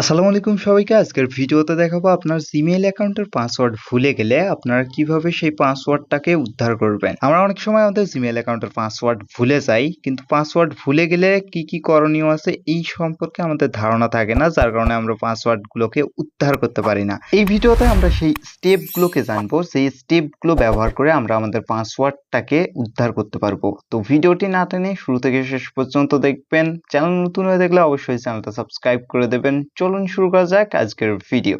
আসসালামু আলাইকুম সবাইকে। আজকের ভিডিওতে দেখাবো আপনার জিমেইল অ্যাকাউন্টের পাসওয়ার্ড ভুলে গেলে আপনারা কীভাবে সেই পাসওয়ার্ডটাকে উদ্ধার করবেন। আমরা অনেক সময় আমাদের জিমেইল অ্যাকাউন্টের পাসওয়ার্ড ভুলে যাই, কিন্তু পাসওয়ার্ড ভুলে গেলে কি কি করণীয় আছে এই সম্পর্কে আমাদের ধারণা থাকে না, যার কারণে আমরা পাসওয়ার্ডগুলোকে উদ্ধার করতে পারি না। এই ভিডিওতে আমরা সেই স্টেপগুলোকে জানব সেই স্টেপগুলো ব্যবহার করে আমরা আমাদের পাসওয়ার্ডটাকে উদ্ধার করতে পারব। তো ভিডিওটি না টেনে শুরু থেকে শেষ পর্যন্ত দেখবেন, চ্যানেল নতুন হয়ে দেখলে অবশ্যই চ্যানেলটা সাবস্ক্রাইব করে দেবেন। চলুন শুরু করা যাক আজকের ভিডিও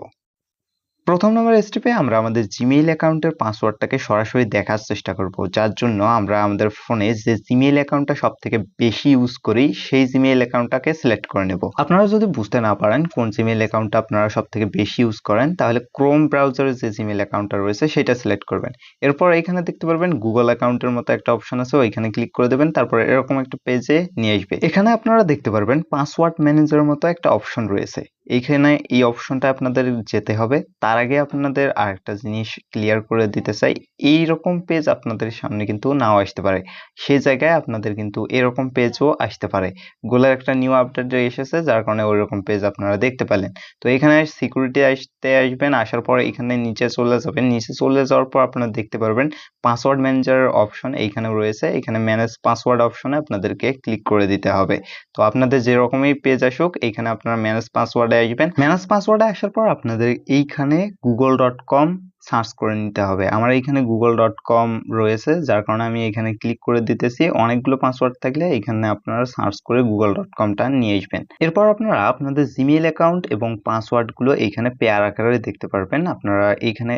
প্রথম নম্বর স্টেপে আমরা আমাদের জিমেইল অ্যাকাউন্টের পাসওয়ার্ডটাকে সরাসরি দেখার চেষ্টা করব, যার জন্য আমরা আমাদের ফোনে যে জিমেইল অ্যাকাউন্টটা সব থেকে বেশি ইউজ করি, সেই জিমেইল অ্যাকাউন্টটাকে সিলেক্ট করে নেব। আপনারা যদি বুঝতে না পারেন কোন জিমেইল অ্যাকাউন্টটা আপনারা সব থেকে বেশি ইউজ করেন, তাহলে ক্রোম ব্রাউজারে যে জিমেইল অ্যাকাউন্টটা রয়েছে, সেটা সিলেক্ট করবেন। এরপর এখানে দেখতে পারবেন গুগল অ্যাকাউন্টের মতো একটা অপশন আছে, ওইখানে ক্লিক করে দেবেন, তারপর এরকম একটা পেজে নিয়ে আসবে। এখানে আপনারা দেখতে পারবেন পাসওয়ার্ড ম্যানেজারের মতো একটা অপশন রয়েছে। এইখানে এই অপশনটা আপনাদের যেতে হবে। তার আগে আপনাদের আরেকটা জিনিস ক্লিয়ার করে দিতে চাই। এই রকম পেজ আপনাদের সামনে কিন্তু নাও আসতে পারে। সেই জায়গায় আপনাদের কিন্তু এরকম পেজও আসতে পারে। গুগলের একটা নিউ আপডেট এসেছে, যার কারণে ওই রকম পেজ আপনারা দেখতে পেলেন। তো এখানে সিকিউরিটি আসতে আসবেন, আসার পর এখানে নিচে চলে যাবেন। নিচে চলে যাওয়ার পর আপনারা দেখতে পারবেন পাসওয়ার্ড ম্যানেজারের অপশন এইখানে রয়েছে। এখানে ম্যানেজ পাসওয়ার্ড অপশনে আপনাদেরকে ক্লিক করে দিতে হবে। তো আপনাদের যেরকমই পেজ আসুক, এখানে আপনারা ম্যানেজ পাসওয়ার্ডে আসবেন ম্যানেজ পাসওয়ার্ডে আসার পর আপনাদের এইখানে গুগল ডট কম সার্চ করে নিতে হবে। আমার এইখানে গুগল ডট কম রয়েছে, যার কারণে আমি এখানে ক্লিক করে দিতেছি। অনেকগুলো পাসওয়ার্ড থাকলে এখানে আপনারা সার্চ করে গুগল ডট কমটা নিয়ে আসবেন। এরপর আপনারা আপনাদের জিমেইল অ্যাকাউন্ট এবং পাসওয়ার্ডগুলো এখানে পেয়ার আকারে দেখতে পারবেন। আপনারা এখানে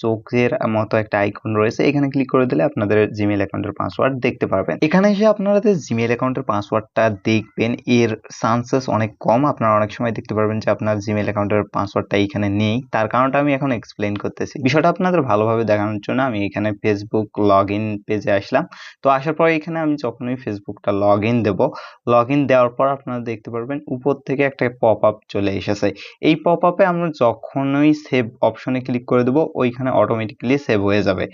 চোখের মতো একটা আইকন রয়েছে। এখানে ক্লিক করে দিলে আপনাদের জিমেইল অ্যাকাউন্টের পাসওয়ার্ড দেখতে পারবেন। এখানে এসে আপনাদের জিমেইল অ্যাকাউন্টের পাসওয়ার্ডটা দেখবেন। এর চান্সেস অনেক কম। আপনারা অনেক সময় দেখতে পারবেন যে আপনার জিমেইল অ্যাকাউন্টের পাসওয়ার্ডটা এখানে নেই। তার কারণটা আমি এখন এক্সপ্লেন করতেছি। বিষয়টা আপনাদের ভালোভাবে দেখানোর জন্য আমি এখানে ফেসবুক লগ ইন পেজে আসলাম। তো আসার পর এখানে আমি যখনই ফেসবুকটা লগ ইন দেবো লগ ইন দেওয়ার পর আপনারা দেখতে পারবেন উপর থেকে একটা পপ আপ চলে এসেছে। এই পপ আপে আমরা যখনই সেভ অপশনে ক্লিক করে দেবো, ওইখানে অটোমেটিক্যালি সেভ হয়ে যাবে।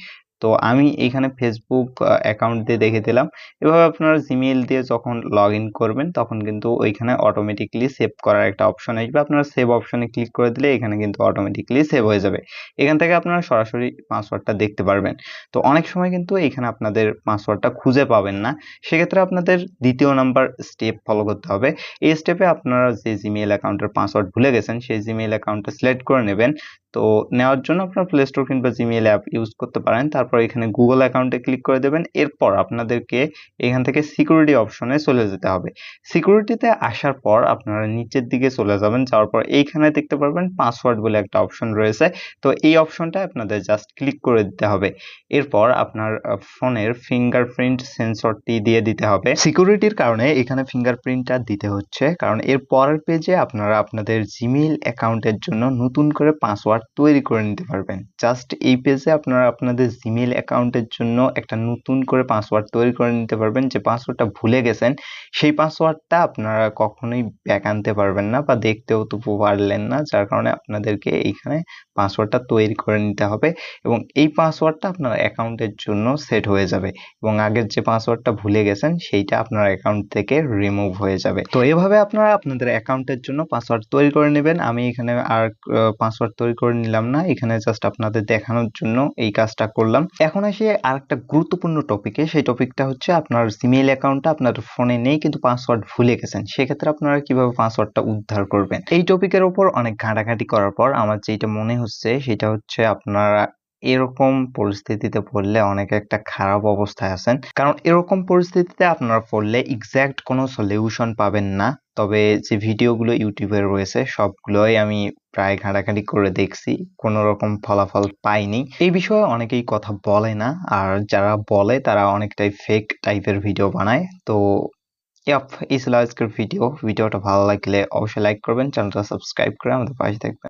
তো আমি এখানে ফেসবুক অ্যাকাউন্ট দিয়ে দেখে দিলাম। এভাবে আপনারা জিমেইল দিয়ে যখন লগ ইন করবেন, তখন কিন্তু ওইখানে অটোমেটিকলি সেভ করার একটা অপশন আসবে। আপনারা সেভ অপশনে ক্লিক করে দিলে এখানে কিন্তু অটোমেটিকলি সেভ হয়ে যাবে। এখান থেকে আপনারা সরাসরি পাসওয়ার্ডটা দেখতে পারবেন। তো অনেক সময় কিন্তু এখানে আপনাদের পাসওয়ার্ডটা খুঁজে পাবেন না। সেক্ষেত্রে আপনাদের দ্বিতীয় নাম্বার স্টেপ ফলো করতে হবে। এই স্টেপে আপনারা যে জিমেইল অ্যাকাউন্টের পাসওয়ার্ড ভুলে গেছেন, সেই জিমেইল অ্যাকাউন্টটা সিলেক্ট করে নেবেন। তো নেওয়ার জন্য আপনার প্লে স্টোর কিংবা জিমেইল অ্যাপ ইউজ করতে পারেন। তারপর এখানে গুগল অ্যাকাউন্টে ক্লিক করে দেবেন। এরপর আপনাদেরকে এখান থেকে সিকিউরিটি অপশনে চলে যেতে হবে। সিকিউরিটিতে আসার পর আপনারা নিচের দিকে চলে যাবেন। যাওয়ার পর এইখানে দেখতে পারবেন পাসওয়ার্ড বলে একটা অপশন রয়েছে। তো এই অপশনটা আপনাদের জাস্ট ক্লিক করে দিতে হবে। এরপর আপনার ফোনের ফিঙ্গারপ্রিন্ট সেন্সরটি দিয়ে দিতে হবে। সিকিউরিটির কারণে এখানে ফিঙ্গারপ্রিন্টটা দিতে হচ্ছে। কারণ এর পরের পেজে আপনারা আপনাদের জিমেইল অ্যাকাউন্টের জন্য নতুন করে পাসওয়ার্ড তৈরি করে নিতে পারবেন। জাস্ট এই পেজে আপনারা আপনাদের জিমেইল অ্যাকাউন্টের জন্য একটা নতুন করে পাসওয়ার্ড তৈরি করে নিতে পারবেন। যে পাসওয়ার্ডটা ভুলে গেছেন, সেই পাসওয়ার্ডটা আপনারা কখনোই ব্যাক আনতে পারবেন না বা দেখতেও তো পারলেন না, যার কারণে আপনাদেরকে এইখানে পাসওয়ার্ডটা তৈরি করে নিতে হবে এবং এই পাসওয়ার্ডটা আপনার অ্যাকাউন্টের জন্য সেট হয়ে যাবে এবং আগের যে পাসওয়ার্ডটা ভুলে গেছেন, সেইটা আপনার অ্যাকাউন্ট থেকে রিমুভ হয়ে যাবে। তো এভাবে আপনারা আপনাদের অ্যাকাউন্টের জন্য পাসওয়ার্ড তৈরি করে নেবেন। আমি এখানে আর পাসওয়ার্ড তৈরি করে নিলাম না। এখানে জাস্ট আপনাদের দেখানোর জন্য এই কাজটা করলাম। এখন আসি আরেকটা গুরুত্বপূর্ণ টপিকে সেই টপিকটা হচ্ছে আপনার জিমেইল অ্যাকাউন্টটা আপনার ফোনে নেই, কিন্তু পাসওয়ার্ড ভুলে গেছেন। সেক্ষেত্রে আপনারা কীভাবে পাসওয়ার্ডটা উদ্ধার করবেন? এই টপিকের উপর অনেক ঘাঁটাঘাঁটি করার পর আমার যেটা মনে হচ্ছে, সেটা হচ্ছে আপনারা এরকম পরিস্থিতিতে পড়লে অনেকে একটা খারাপ অবস্থায় আছেন। কারণ এরকম পরিস্থিতিতে আপনারা পড়লে এক্স্যাক্ট কোনো সলিউশন পাবেন না। তবে যে ভিডিওগুলো ইউটিউবে রয়েছে, সবগুলোই আমি প্রায় ঘাঁটাঘাঁটি করে দেখছি। কোনো রকম ফলাফল পাইনি। এই বিষয়ে অনেকেই কথা বলে না। আর যারা বলে, তারা অনেকটাই ফেক টাইপের ভিডিও বানায়। তো ইয়াপ এই ছিল আজকের ভিডিও ভিডিওটা ভালো লাগলে অবশ্যই লাইক করবেন। চ্যানেলটা সাবস্ক্রাইব করে আমাদের পাশে থাকবেন।